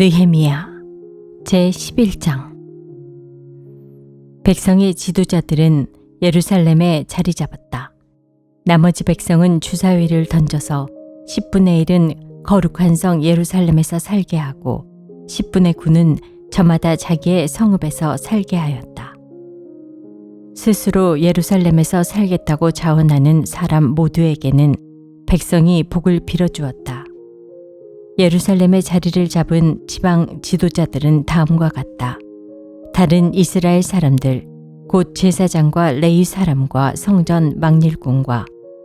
느헤미야 제 11장 백성의 지도자들은 예루살렘에 자리 잡았다. 나머지 백성은 주사위를 던져서 10분의 1은 거룩한 성 예루살렘에서 살게 하고 10분의 9는 저마다 자기의 성읍에서 살게 하였다. 스스로 예루살렘에서 살겠다고 자원하는 사람 모두에게는 백성이 복을 빌어주었다. 예루살렘의 자리를 잡은 지방 지도자들은 다음과 같다. 다른 이스라엘 사람들, 곧 제사장과 레위 사람과 성전 막일꾼과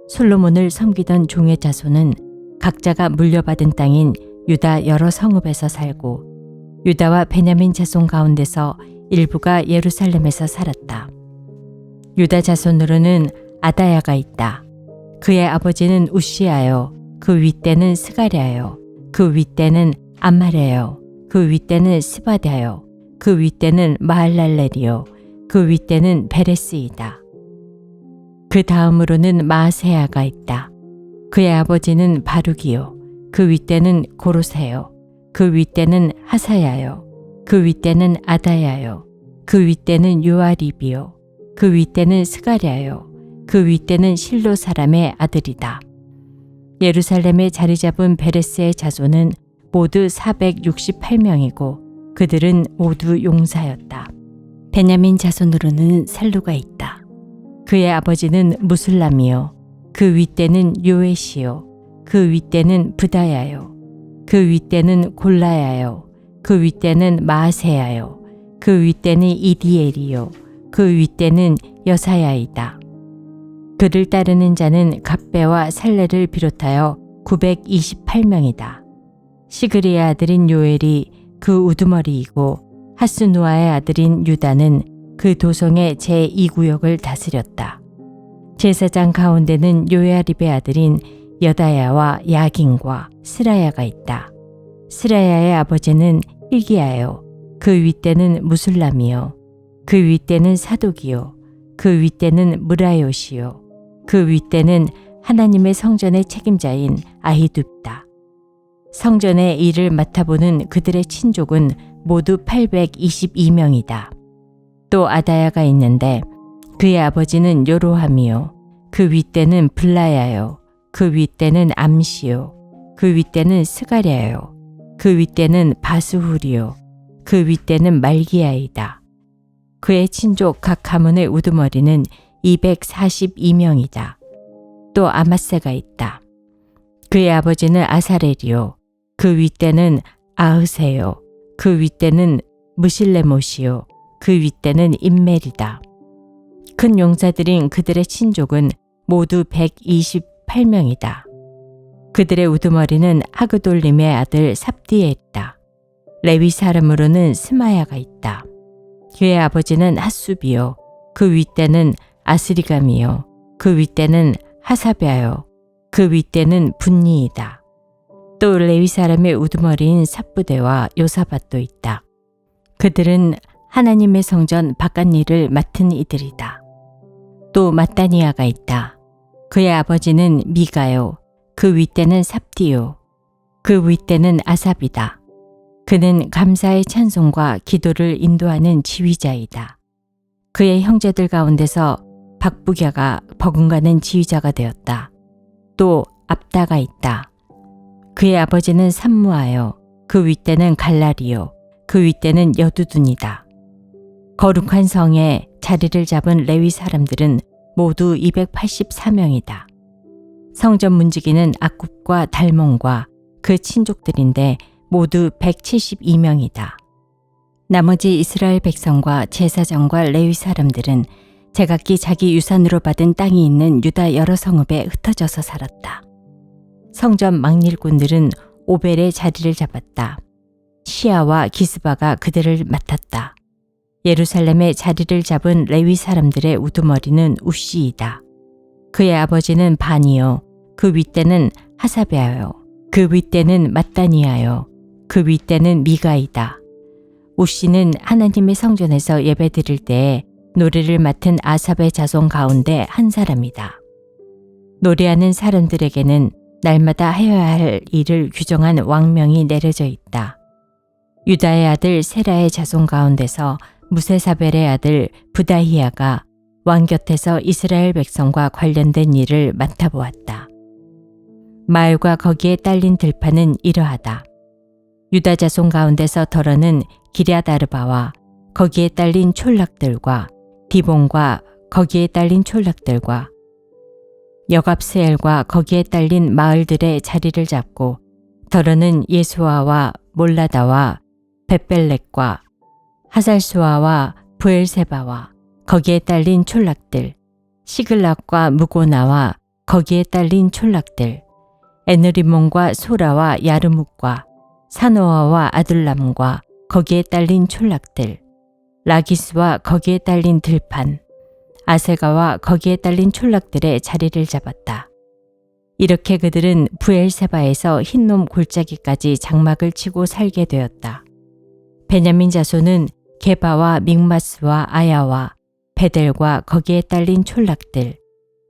솔로몬을 섬기던 종의 자손은 각자가 물려받은 땅인 유다 여러 성읍에서 살고 유다와 베냐민 자손 가운데서 일부가 예루살렘에서 살았다. 유다 자손으로는 아다야가 있다. 그의 아버지는 우시아요. 그 윗대는 스가랴요. 그 윗대는 암마레요. 그 윗대는 스바다요. 그 윗대는 마할랄렐이요. 그 윗대는 베레스이다. 그 다음으로는 마세아가 있다. 그의 아버지는 바룩이요. 그 윗대는 고로세요. 그 윗대는 하사야요. 그 윗대는 아다야요. 그 윗대는 요아립이요. 그 윗대는 스가랴요. 그 윗대는 실로 사람의 아들이다. 예루살렘에 자리 잡은 베레스의 자손은 모두 468명이고 그들은 모두 용사였다. 베냐민 자손으로는 살루가 있다. 그의 아버지는 무슬람이요. 그 윗대는 요에시요. 그 윗대는 부다야요. 그 윗대는 골라야요. 그 윗대는 마세야요. 그 윗대는 이디엘이요. 그 윗대는 여사야이다. 그를 따르는 자는 갑배와 살레를 비롯하여 928명이다. 시그리의 아들인 요엘이 그 우두머리이고 하스누아의 아들인 유다는 그 도성의 제2구역을 다스렸다. 제사장 가운데는 요야립의 아들인 여다야와 야긴과 스라야가 있다. 스라야의 아버지는 일기야요. 그 윗대는 무술람이요. 그 윗대는 사독이요. 그 윗대는 무라요시요. 그 윗대는 하나님의 성전의 책임자인 아히둡다. 성전의 일을 맡아보는 그들의 친족은 모두 822명이다. 또 아다야가 있는데 그의 아버지는 요로함이요. 그 윗대는 블라야요. 그 윗대는 암시요. 그 윗대는 스가랴요. 그 윗대는 바스훌이요. 그 윗대는 말기야이다. 그의 친족 각 가문의 우두머리는 242명이다. 또 아마세가 있다. 그의 아버지는 아사렐이요. 그 윗대는 아흐세요. 그 윗대는 무실레못이요. 그 윗대는 인멜이다. 큰 용사들인 그들의 친족은 모두 128명이다. 그들의 우두머리는 하그돌림의 아들 삽디엘이다. 레위 사람으로는 스마야가 있다. 그의 아버지는 핫수비요. 그 윗대는 아스리감이요. 그 윗대는 하사베아요. 그 윗대는 분니이다. 또 레위 사람의 우두머리인 삽부대와 요사밭도 있다. 그들은 하나님의 성전 바깥 일을 맡은 이들이다. 또 마따니아가 있다. 그의 아버지는 미가요. 그 윗대는 삽디요. 그 윗대는 아삽이다. 그는 감사의 찬송과 기도를 인도하는 지휘자이다. 그의 형제들 가운데서 박부갸가 버금가는 지휘자가 되었다. 또 압다가 있다. 그의 아버지는 삼무하여 그 윗대는 갈라리요. 그 윗대는 여두둔이다. 거룩한 성에 자리를 잡은 레위 사람들은 모두 284명이다. 성전 문지기는 악굽과 달몬과 그 친족들인데 모두 172명이다. 나머지 이스라엘 백성과 제사장과 레위 사람들은 제각기 자기 유산으로 받은 땅이 있는 유다 여러 성읍에 흩어져서 살았다. 성전 막일꾼들은 오벨의 자리를 잡았다. 시아와 기스바가 그들을 맡았다. 예루살렘의 자리를 잡은 레위 사람들의 우두머리는 우시이다. 그의 아버지는 바니요. 그 윗대는 하사베아요. 그 윗대는 마따니아요. 그 윗대는 미가이다. 우시는 하나님의 성전에서 예배드릴 때에 노래를 맡은 아삽의 자손 가운데 한 사람이다. 노래하는 사람들에게는 날마다 해야 할 일을 규정한 왕명이 내려져 있다. 유다의 아들 세라의 자손 가운데서 무세사벨의 아들 부다히야가 왕 곁에서 이스라엘 백성과 관련된 일을 맡아보았다. 마을과 거기에 딸린 들판은 이러하다. 유다 자손 가운데서 덜어는 기랴다르바와 거기에 딸린 촌락들과 디본과 거기에 딸린 촌락들과 여갑스엘과 거기에 딸린 마을들의 자리를 잡고 덜어는 예수아와 몰라다와 베벨렉과 하살수아와 부엘세바와 거기에 딸린 촌락들 시글락과 무고나와 거기에 딸린 촌락들 에느리몬과 소라와 야르묵과 사노아와 아둘람과 거기에 딸린 촌락들 라기스와 거기에 딸린 들판 아세가와 거기에 딸린 촌락들의 자리를 잡았다. 이렇게 그들은 부엘세바에서 흰놈 골짜기까지 장막을 치고 살게 되었다. 베냐민 자손은 게바와 믹마스와 아야와 베델과 거기에 딸린 촌락들,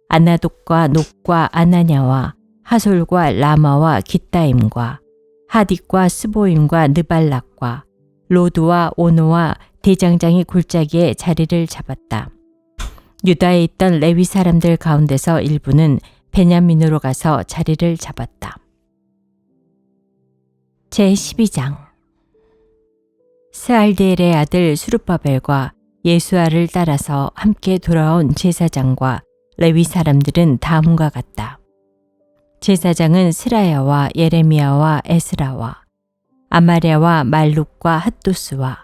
아나독과 녹과 아나냐와 하솔과 라마와 기타임과 하딕과 스보임과 느발락과 로드와 오노와 대장장이 골짜기에 자리를 잡았다. 유다에 있던 레위 사람들 가운데서 일부는 베냐민으로 가서 자리를 잡았다. 제12장 스알디엘의 아들 수르바벨과 예수아를 따라서 함께 돌아온 제사장과 레위 사람들은 다음과 같다. 제사장은 스라야와 예레미야와 에스라와 아마랴와 말룩과 핫도스와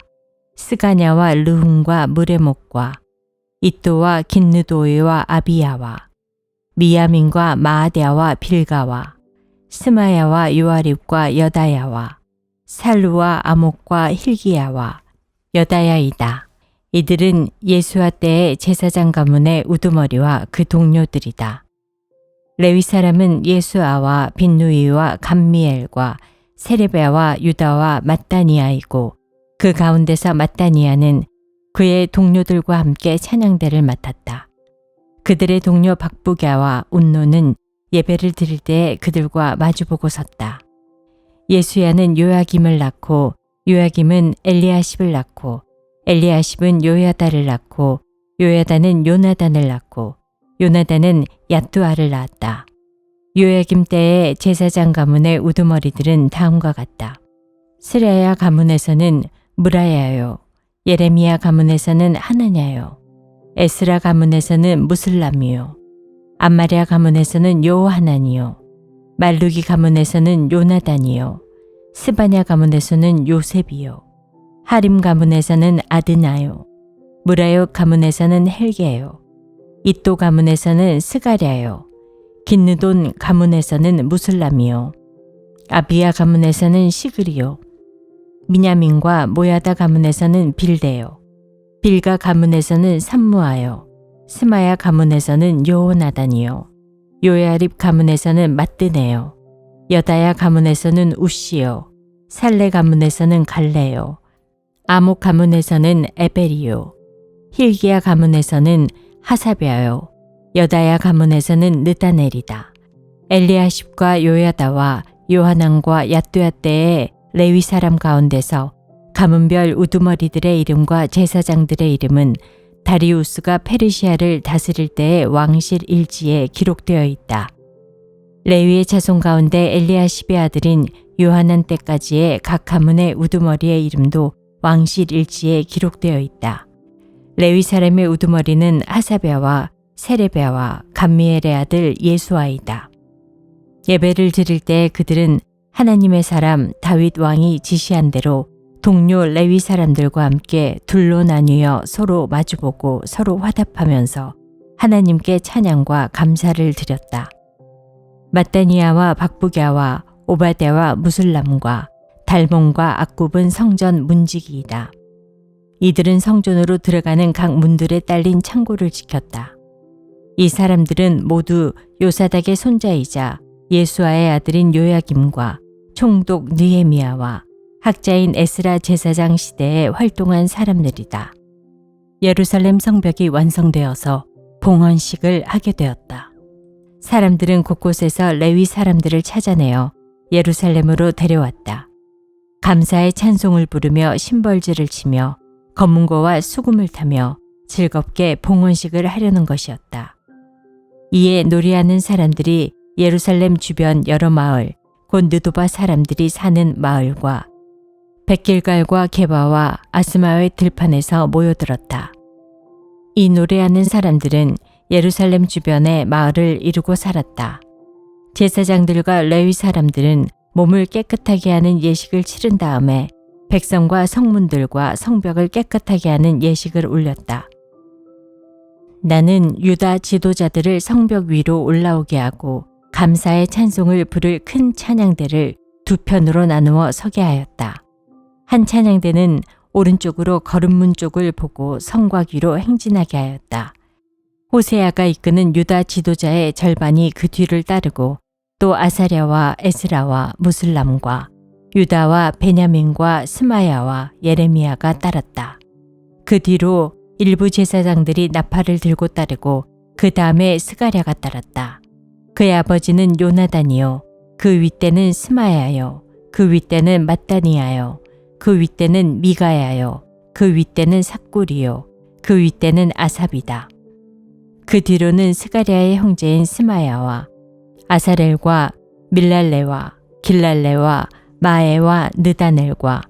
스가냐와 르훈과 무레목과 이또와 긴느도이와 아비야와 미야민과 마아랴와 빌가와 스마야와 요아립과 여다야와 살루와 아목과 힐기야와 여다야이다. 이들은 예수와 때의 제사장 가문의 우두머리와 그 동료들이다. 레위 사람은 예수아와 빈누이와 감미엘과 세레베와 유다와 마따니아이고 그 가운데서 마따니아는 그의 동료들과 함께 찬양대를 맡았다. 그들의 동료 박부갸와 운노는 예배를 드릴 때 그들과 마주보고 섰다. 예수야는 요야김을 낳고 요야김은 엘리야십을 낳고 엘리야십은 요야다를 낳고 요야다는 요나단을 낳고 요나단은 야뚜아를 낳았다. 요야김 때의 제사장 가문의 우두머리들은 다음과 같다. 스라야 가문에서는 무라야요. 예레미야 가문에서는 하나냐요. 에스라 가문에서는 무슬람이요. 암마리아 가문에서는 요하나니요. 말루기 가문에서는 요나단이요. 스바냐 가문에서는 요셉이요. 하림 가문에서는 아드나요. 무라요 가문에서는 헬게요. 이또 가문에서는 스가랴요. 긴느돈 가문에서는 무슬람이요. 아비야 가문에서는 시그리요. 미냐민과 모야다 가문에서는 빌데요. 빌가 가문에서는 삼무아요. 스마야 가문에서는 요호나단이요. 요야립 가문에서는 마뜨네요. 여다야 가문에서는 우시요. 살레 가문에서는 갈레요. 아목 가문에서는 에베리요. 힐기야 가문에서는 하사베요. 여다야 가문에서는 느다넬이다. 엘리아십과 요야다와 요하난과 야뚜야 때의 레위 사람 가운데서 가문별 우두머리들의 이름과 제사장들의 이름은 다리우스가 페르시아를 다스릴 때의 왕실 일지에 기록되어 있다. 레위의 자손 가운데 엘리아십의 아들인 요하난 때까지의 각 가문의 우두머리의 이름도 왕실 일지에 기록되어 있다. 레위 사람의 우두머리는 하사베와 세레베와 감미엘의 아들 예수아이다. 예배를 드릴 때 그들은 하나님의 사람 다윗 왕이 지시한 대로 동료 레위 사람들과 함께 둘로 나뉘어 서로 마주보고 서로 화답하면서 하나님께 찬양과 감사를 드렸다. 마따니아와 박부갸와 오바데와 무슬람과 달몬과 악굽은 성전 문지기이다. 이들은 성전으로 들어가는 각 문들에 딸린 창고를 지켰다. 이 사람들은 모두 요사닥의 손자이자 예수아의 아들인 요야김과 총독 느헤미야와 학자인 에스라 제사장 시대에 활동한 사람들이다. 예루살렘 성벽이 완성되어서 봉헌식을 하게 되었다. 사람들은 곳곳에서 레위 사람들을 찾아내어 예루살렘으로 데려왔다. 감사의 찬송을 부르며 심벌지를 치며 검문고와 수금을 타며 즐겁게 봉헌식을 하려는 것이었다. 이에 놀이하는 사람들이 예루살렘 주변 여러 마을, 곧 느도바 사람들이 사는 마을과 백길갈과 게바와 아스마의 들판에서 모여들었다. 이 노래하는 사람들은 예루살렘 주변의 마을을 이루고 살았다. 제사장들과 레위 사람들은 몸을 깨끗하게 하는 예식을 치른 다음에 백성과 성문들과 성벽을 깨끗하게 하는 예식을 올렸다. 나는 유다 지도자들을 성벽 위로 올라오게 하고 감사의 찬송을 부를 큰 찬양대를 두 편으로 나누어 서게 하였다. 한 찬양대는 오른쪽으로 걸음문 쪽을 보고 성곽 위로 행진하게 하였다. 호세아가 이끄는 유다 지도자의 절반이 그 뒤를 따르고 또 아사랴와 에스라와 무슬람과 유다와 베냐민과 스마야와 예레미야가 따랐다. 그 뒤로 일부 제사장들이 나팔을 들고 따르고 그 다음에 스가랴가 따랐다. 그의 아버지는 요나단이요. 그 윗대는 스마야요. 그 윗대는 마따니야요. 그 윗대는 미가야요. 그 윗대는 삭구리요. 그 윗대는 아삽이다. 그 뒤로는 스가랴의 형제인 스마야와 아사렐과 밀랄레와 길랄레와 마에와 느다넬과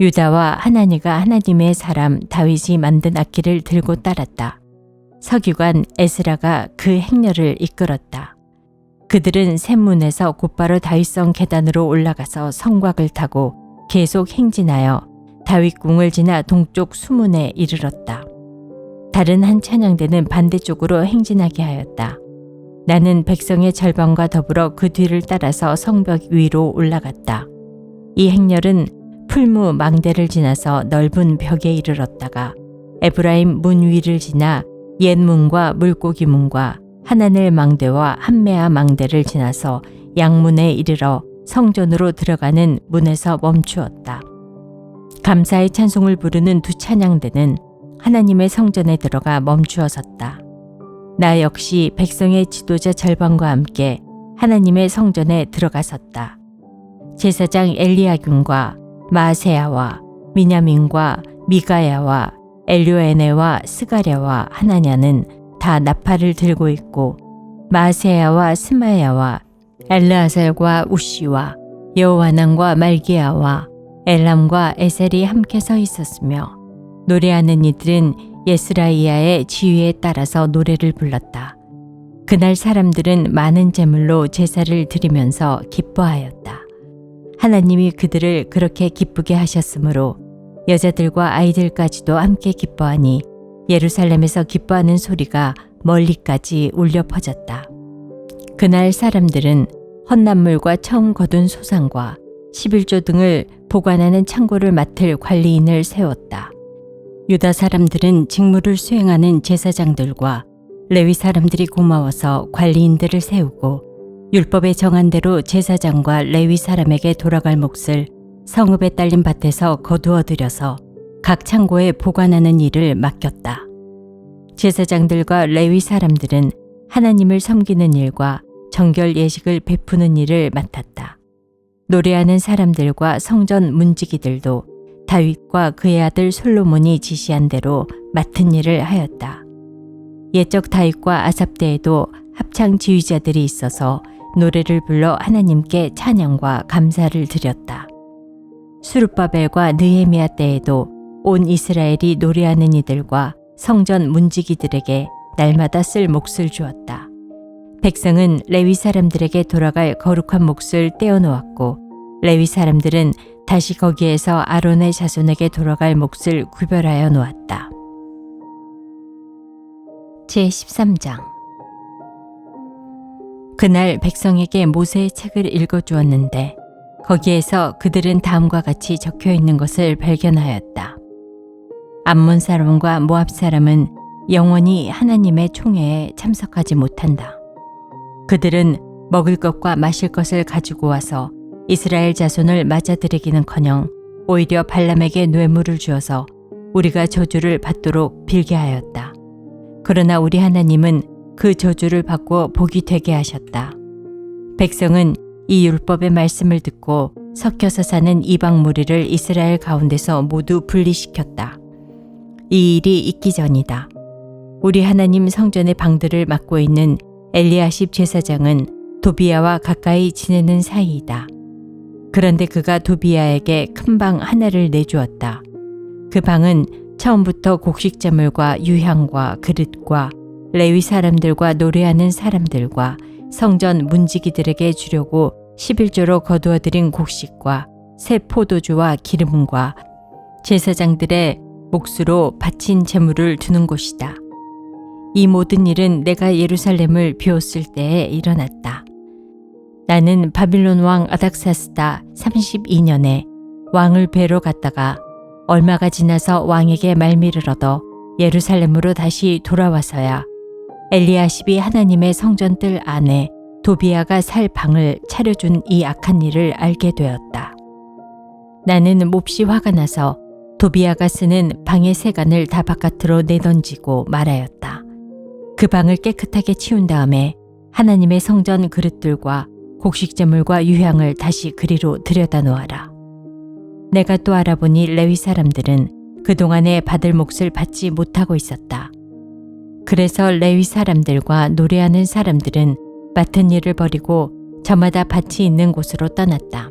유다와 하나니가 하나님의 사람 다윗이 만든 악기를 들고 따랐다. 서기관 에스라가 그 행렬을 이끌었다. 그들은 샘문에서 곧바로 다윗성 계단으로 올라가서 성곽을 타고 계속 행진하여 다윗궁을 지나 동쪽 수문에 이르렀다. 다른 한 찬양대는 반대쪽으로 행진하게 하였다. 나는 백성의 절반과 더불어 그 뒤를 따라서 성벽 위로 올라갔다. 이 행렬은 풀무 망대를 지나서 넓은 벽에 이르렀다가 에브라임 문 위를 지나 옛 문과 물고기 문과 하나넬 망대와 한메아 망대를 지나서 양문에 이르러 성전으로 들어가는 문에서 멈추었다. 감사의 찬송을 부르는 두 찬양대는 하나님의 성전에 들어가 멈추어 섰다. 나 역시 백성의 지도자 절반과 함께 하나님의 성전에 들어갔었다. 제사장 엘리야균과 마세야와 미냐민과 미가야와 엘료에네와 스가랴와 하나냐는 다 나팔을 들고 있고 마세야와 스마야와 엘르아셀과 우시와 여호와난과 말기야와 엘람과 에셀이 함께 서 있었으며 노래하는 이들은 예스라이야의 지휘에 따라서 노래를 불렀다. 그날 사람들은 많은 제물로 제사를 드리면서 기뻐하였다. 하나님이 그들을 그렇게 기쁘게 하셨으므로 여자들과 아이들까지도 함께 기뻐하니 예루살렘에서 기뻐하는 소리가 멀리까지 울려 퍼졌다. 그날 사람들은 헛난물과 처음 거둔 소상과 11조 등을 보관하는 창고를 맡을 관리인을 세웠다. 유다 사람들은 직무를 수행하는 제사장들과 레위 사람들이 고마워서 관리인들을 세우고 율법에 정한 대로 제사장과 레위 사람에게 돌아갈 몫을 성읍에 딸린 밭에서 거두어 들여서 각 창고에 보관하는 일을 맡겼다. 제사장들과 레위 사람들은 하나님을 섬기는 일과 정결 예식을 베푸는 일을 맡았다. 노래하는 사람들과 성전 문지기들도 다윗과 그의 아들 솔로몬이 지시한 대로 맡은 일을 하였다. 예적 다윗과 아삽 때에도 합창 지휘자들이 있어서 노래를 불러 하나님께 찬양과 감사를 드렸다. 수르바벨과 느헤미야 때에도 온 이스라엘이 노래하는 이들과 성전 문지기들에게 날마다 쓸 몫을 주었다. 백성은 레위 사람들에게 돌아갈 거룩한 몫을 떼어놓았고 레위 사람들은 다시 거기에서 아론의 자손에게 돌아갈 몫을 구별하여 놓았다. 제 13장 그날 백성에게 모세의 책을 읽어 주었는데 거기에서 그들은 다음과 같이 적혀 있는 것을 발견하였다. 암몬 사람과 모압 사람은 영원히 하나님의 총회에 참석하지 못한다. 그들은 먹을 것과 마실 것을 가지고 와서 이스라엘 자손을 맞아들이기는커녕 오히려 발람에게 뇌물을 주어서 우리가 저주를 받도록 빌게 하였다. 그러나 우리 하나님은 그 저주를 받고 복이 되게 하셨다. 백성은 이 율법의 말씀을 듣고 섞여서 사는 이방 무리를 이스라엘 가운데서 모두 분리시켰다. 이 일이 있기 전이다. 우리 하나님 성전의 방들을 맡고 있는 엘리야십 제사장은 도비야와 가까이 지내는 사이이다. 그런데 그가 도비야에게 큰 방 하나를 내주었다. 그 방은 처음부터 곡식자물과 유향과 그릇과 레위 사람들과 노래하는 사람들과 성전 문지기들에게 주려고 11조로 거두어들인 곡식과 새 포도주와 기름과 제사장들의 몫으로 바친 재물을 두는 곳이다. 이 모든 일은 내가 예루살렘을 비웠을 때에 일어났다. 나는 바빌론 왕 아닥사스다 32년에 왕을 뵈러 갔다가 얼마가 지나서 왕에게 말미를 얻어 예루살렘으로 다시 돌아와서야 엘리야십이 하나님의 성전 뜰 안에 도비아가 살 방을 차려준 이 악한 일을 알게 되었다. 나는 몹시 화가 나서 도비아가 쓰는 방의 세간을 다 바깥으로 내던지고 말하였다. 그 방을 깨끗하게 치운 다음에 하나님의 성전 그릇들과 곡식재물과 유향을 다시 그리로 들여다 놓아라. 내가 또 알아보니 레위 사람들은 그동안에 받을 몫을 받지 못하고 있었다. 그래서 레위 사람들과 노래하는 사람들은 맡은 일을 버리고 저마다 밭이 있는 곳으로 떠났다.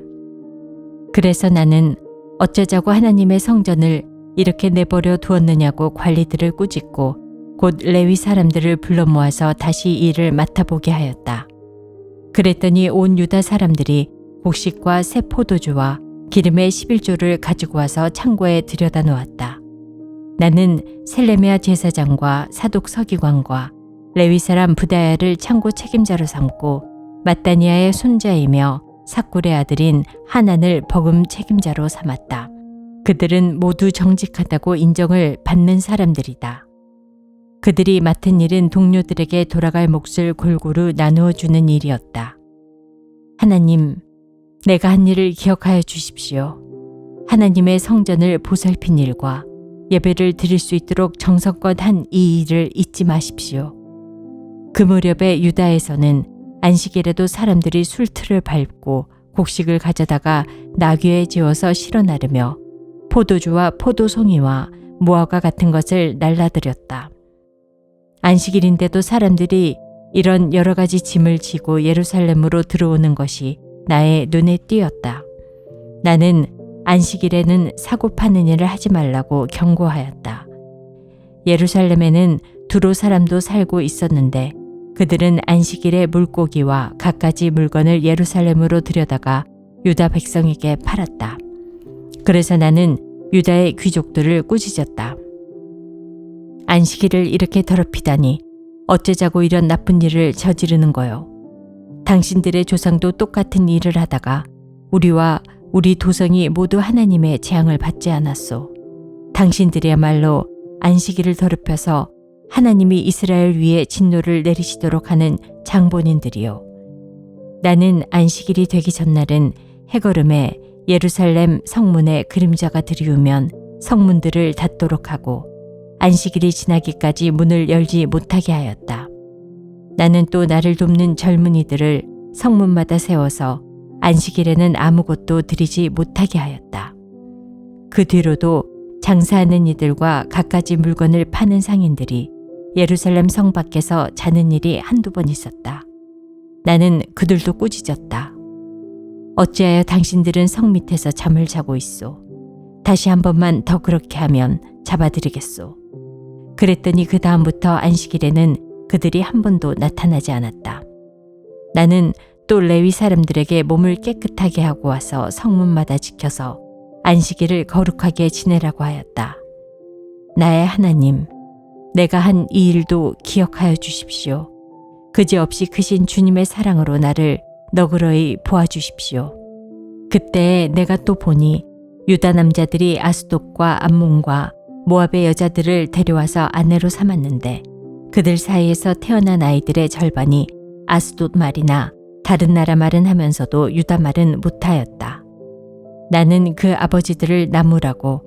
그래서 나는 어쩌자고 하나님의 성전을 이렇게 내버려 두었느냐고 관리들을 꾸짖고 곧 레위 사람들을 불러 모아서 다시 일을 맡아보게 하였다. 그랬더니 온 유다 사람들이 곡식과 새 포도주와 기름의 11조를 가지고 와서 창고에 들여다 놓았다. 나는 셀레미아 제사장과 사독 서기관과 레위 사람 부다야를 창고 책임자로 삼고 마따니아의 손자이며 사꿀의 아들인 하난을 버금 책임자로 삼았다. 그들은 모두 정직하다고 인정을 받는 사람들이다. 그들이 맡은 일은 동료들에게 돌아갈 몫을 골고루 나누어 주는 일이었다. 하나님, 내가 한 일을 기억하여 주십시오. 하나님의 성전을 보살핀 일과 예배를 드릴 수 있도록 정성껏 한 이 일을 잊지 마십시오. 그 무렵에 유다에서는 안식일에도 사람들이 술틀을 밟고 곡식을 가져다가 나귀에 지어서 실어 나르며 포도주와 포도송이와 무화과 같은 것을 날라들였다. 안식일인데도 사람들이 이런 여러 가지 짐을 지고 예루살렘으로 들어오는 것이 나의 눈에 띄었다. 나는 안식일에는 사고 파는 일을 하지 말라고 경고하였다. 예루살렘에는 두로 사람도 살고 있었는데 그들은 안식일에 물고기와 갖가지 물건을 예루살렘으로 들여다가 유다 백성에게 팔았다. 그래서 나는 유다의 귀족들을 꾸짖었다. 안식일을 이렇게 더럽히다니 어째자고 이런 나쁜 일을 저지르는 거요. 당신들의 조상도 똑같은 일을 하다가 우리와 우리 도성이 모두 하나님의 재앙을 받지 않았소. 당신들이야말로 안식일을 더럽혀서 하나님이 이스라엘 위에 진노를 내리시도록 하는 장본인들이요. 나는 안식일이 되기 전날은 해걸음에 예루살렘 성문에 그림자가 들이우면 성문들을 닫도록 하고 안식일이 지나기까지 문을 열지 못하게 하였다. 나는 또 나를 돕는 젊은이들을 성문마다 세워서 안식일에는 아무것도 드리지 못하게 하였다. 그 뒤로도 장사하는 이들과 갖가지 물건을 파는 상인들이 예루살렘 성 밖에서 자는 일이 한두 번 있었다. 나는 그들도 꾸짖었다. 어찌하여 당신들은 성 밑에서 잠을 자고 있소. 다시 한 번만 더 그렇게 하면 잡아드리겠소. 그랬더니 그 다음부터 안식일에는 그들이 한 번도 나타나지 않았다. 나는 또 레위 사람들에게 몸을 깨끗하게 하고 와서 성문마다 지켜서 안식일을 거룩하게 지내라고 하였다. 나의 하나님, 내가 한 이 일도 기억하여 주십시오. 그지없이 크신 주님의 사랑으로 나를 너그러이 보아주십시오. 그때 내가 또 보니 유다 남자들이 아스돗과 암몬과 모압의 여자들을 데려와서 아내로 삼았는데 그들 사이에서 태어난 아이들의 절반이 아스돗 말이나 다른 나라 말은 하면서도 유다 말은 못하였다. 나는 그 아버지들을 나무라고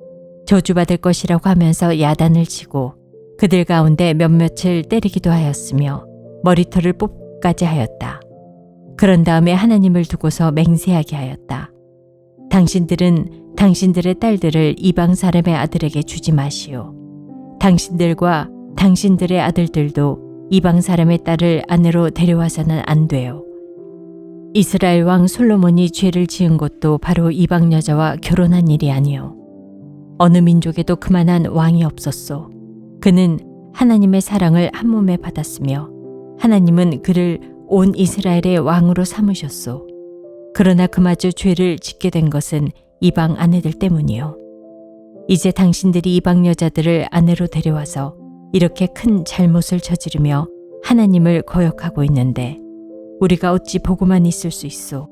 저주받을 것이라고 하면서 야단을 치고 그들 가운데 몇몇을 때리기도 하였으며 머리털을 뽑까지 하였다. 그런 다음에 하나님을 두고서 맹세하게 하였다. 당신들은 당신들의 딸들을 이방 사람의 아들에게 주지 마시오. 당신들과 당신들의 아들들도 이방 사람의 딸을 아내로 데려와서는 안 돼요. 이스라엘 왕 솔로몬이 죄를 지은 것도 바로 이방 여자와 결혼한 일이 아니요. 어느 민족에도 그만한 왕이 없었소. 그는 하나님의 사랑을 한 몸에 받았으며 하나님은 그를 온 이스라엘의 왕으로 삼으셨소. 그러나 그마저 죄를 짓게 된 것은 이방 아내들 때문이요. 이제 당신들이 이방 여자들을 아내로 데려와서 이렇게 큰 잘못을 저지르며 하나님을 거역하고 있는데 우리가 어찌 보고만 있을 수 있소.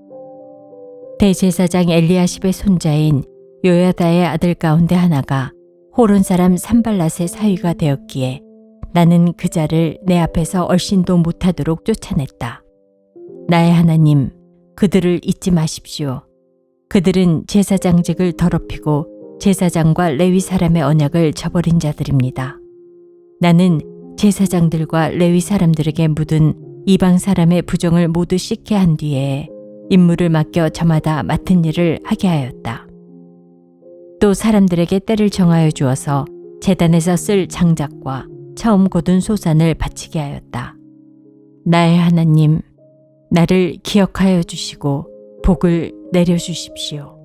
대제사장 엘리야십의 손자인 요야다의 아들 가운데 하나가 호론 사람 산발랏의 사위가 되었기에 나는 그 자를 내 앞에서 얼씬도 못하도록 쫓아냈다. 나의 하나님, 그들을 잊지 마십시오. 그들은 제사장직을 더럽히고 제사장과 레위 사람의 언약을 저버린 자들입니다. 나는 제사장들과 레위 사람들에게 묻은 이방 사람의 부정을 모두 씻게 한 뒤에 임무를 맡겨 저마다 맡은 일을 하게 하였다. 또 사람들에게 때를 정하여 주어서 재단에서 쓸 장작과 처음 거둔 소산을 바치게 하였다. 나의 하나님, 나를 기억하여 주시고 복을 내려 주십시오.